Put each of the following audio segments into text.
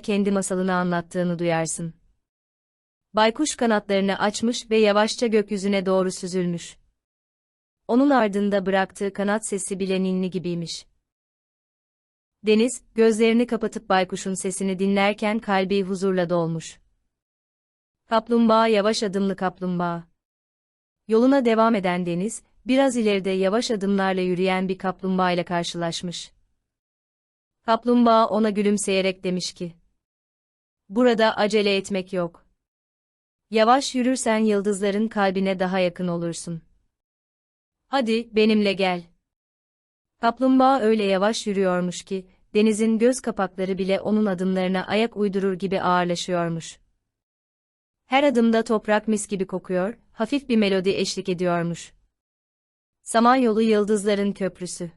kendi masalını anlattığını duyarsın. Baykuş kanatlarını açmış ve yavaşça gökyüzüne doğru süzülmüş. Onun ardında bıraktığı kanat sesi bile ninni gibiymiş. Deniz, gözlerini kapatıp baykuşun sesini dinlerken kalbi huzurla dolmuş. Kaplumbağa yavaş adımlı kaplumbağa. Yoluna devam eden Deniz, biraz ileride yavaş adımlarla yürüyen bir kaplumbağa ile karşılaşmış. Kaplumbağa ona gülümseyerek demiş ki, Burada acele etmek yok. Yavaş yürürsen yıldızların kalbine daha yakın olursun. Hadi, benimle gel. Kaplumbağa öyle yavaş yürüyormuş ki, denizin göz kapakları bile onun adımlarına ayak uydurur gibi ağırlaşıyormuş. Her adımda toprak mis gibi kokuyor, hafif bir melodi eşlik ediyormuş. Samanyolu Yıldızların Köprüsü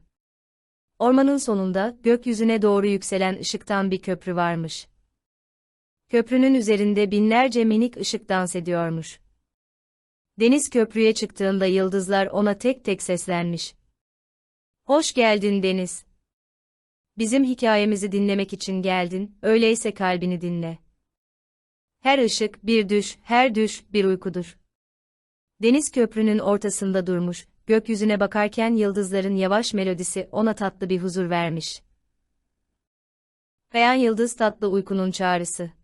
Ormanın sonunda, gökyüzüne doğru yükselen ışıktan bir köprü varmış. Köprünün üzerinde binlerce minik ışık dans ediyormuş. Deniz köprüye çıktığında yıldızlar ona tek tek seslenmiş. Hoş geldin Deniz. Bizim hikayemizi dinlemek için geldin, öyleyse kalbini dinle. Her ışık bir düş, her düş bir uykudur. Deniz köprünün ortasında durmuş, gökyüzüne bakarken yıldızların yavaş melodisi ona tatlı bir huzur vermiş. Kayan yıldız tatlı uykunun çağrısı.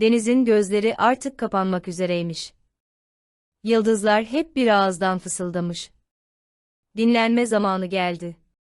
Denizin gözleri artık kapanmak üzereymiş. Yıldızlar hep bir ağızdan fısıldamış. Dinlenme zamanı geldi.